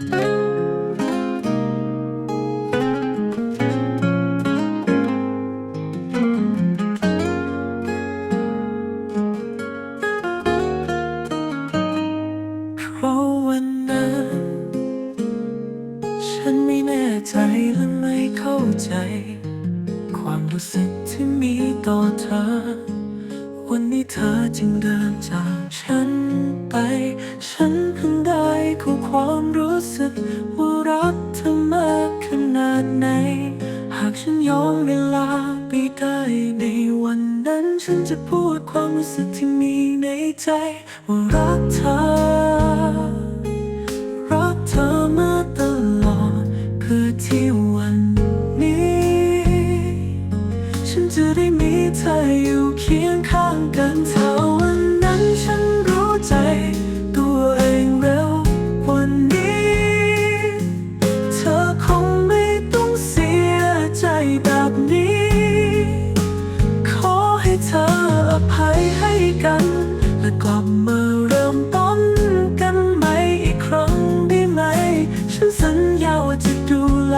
เพราะวันนั้น ฉันไม่แน่ใจและไม่เข้าใจ ความรู้สึกที่มีต่อเธอ วันนี้เธอจึงเดินจากฉันไป ฉันเพิ่ง คู่ความรู้สึก ว่ารักเธอมากขนาดไหน หากฉันย้อนเวลาไปได้ในวันนั้น ฉันจะพูดความรู้สึกที่มีในใจ ว่ารักเธอ รักเธอมาตลอดเพื่อที่วันนี้ ฉันจะได้มีเธออยู่เคียงข้างกันเท่า ละกลับมาเริ่มต้นกันใหม่อีกครั้งได้ไหม ฉันสัญญาว่าจะดูแล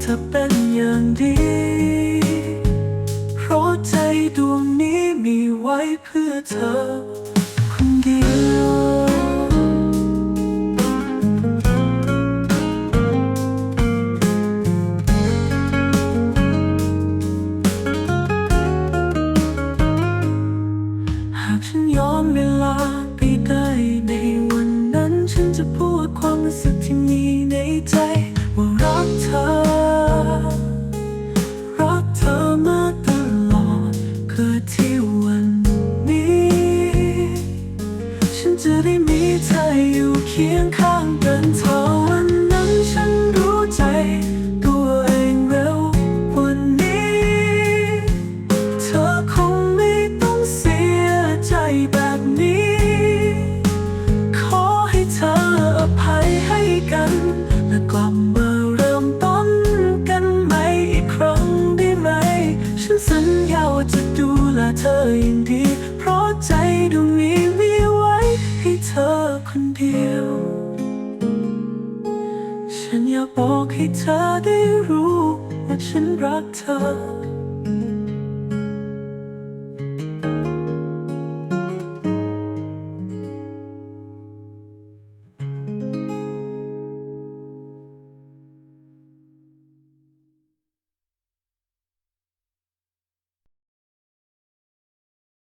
เธอเป็นอย่างดี เพราะใจดวงนี้มีไว้เพื่อเธอ ฉันจะพูดความรู้สึกที่มีในใจ ว่ารักเธอ รักเธอมาตลอดเพื่อที่วันนี้ ฉันจะได้มีเธออยู่เคียงข้าง ญาว่าจะดูแลเธออย่างดี เพราะใจดวงนี้มีไว้ให้เธอคนเดียว ฉันอยากบอกให้เธอได้รู้ว่าฉันรักเธอ